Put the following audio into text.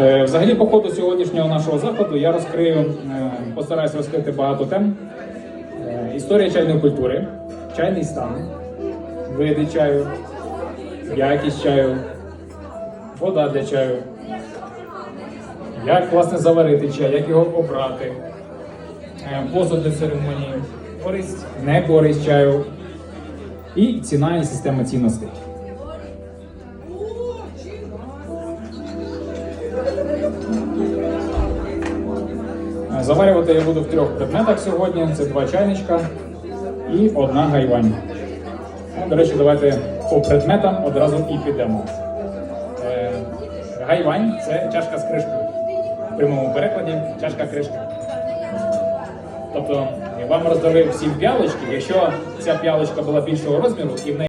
Е, Взагалі, по ходу сьогоднішнього нашого заходу я розкрию, е, постараюсь розкрити багато тем. Е, Історія чайної культури, чайний стан, види чаю, якість чаю, вода для чаю, як власне заварити чай, як його обрати, посуд для церемонії, користь, не користь чаю і ціна і система цінностей. Заварювати я буду в трьох предметах сьогодні. Це два чайничка і одна гайвань. Ну, До речі, давайте по предметам одразу і підемо. Е, Гайвань це чашка з кришкою. В прямому перекладі чашка кришка. Тобто я вам роздали всім п'ялочки. Якщо ця п'ялочка була більшого розміру і в неї